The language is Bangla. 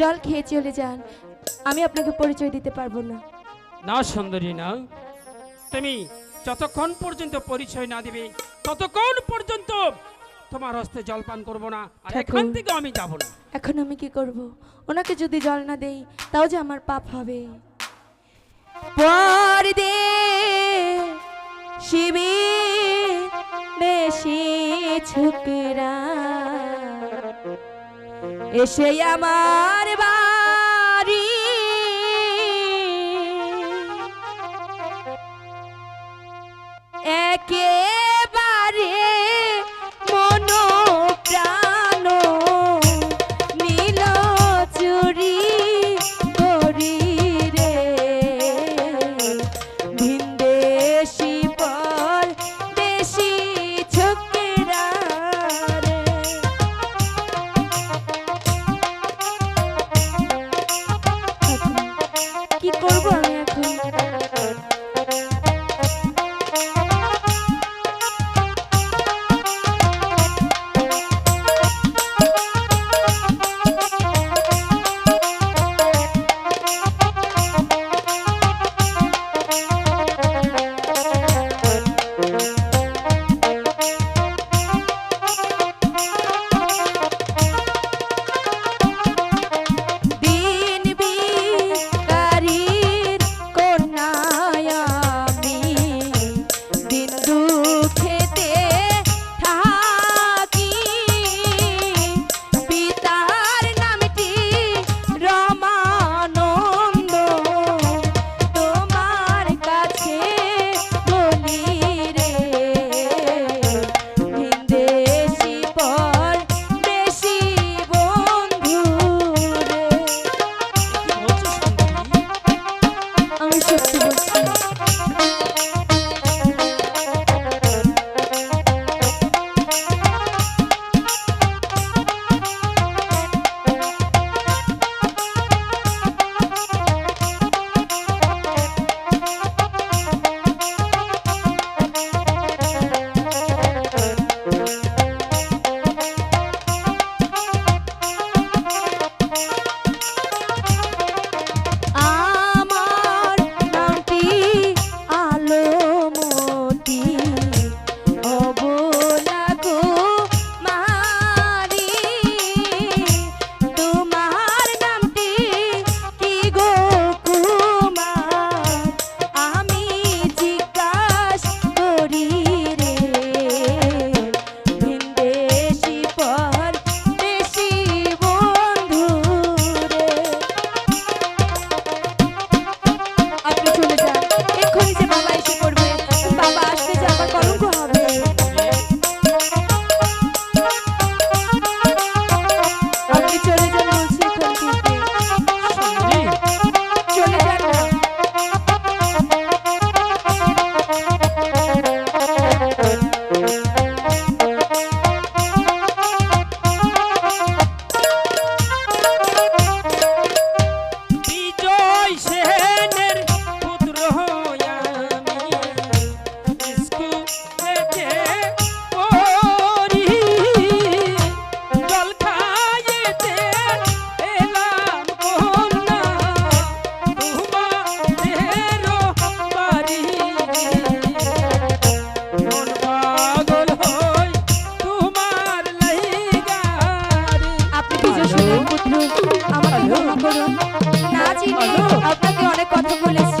জল খেয়ে চলে যান। আমি আপনাকে পরিচয় দিতে পারব না। না সুন্দরী না। তুমি যতক্ষণ পর্যন্ত পরিচয় না দিবে ততক্ষণ পর্যন্ত তোমার হস্তে জলপান করব না আর এখান থেকে আমি যাব না। এখন আমি কি করব? ওনাকে যদি জল না দেই তাও যে আমার পাপ হবে। পর দে শিবি দেশি ছুকরা। এসে আমার বাড়ি। একেবারে আমি সত্যি বলছি আপনাকে অনেক কথা বলেছি।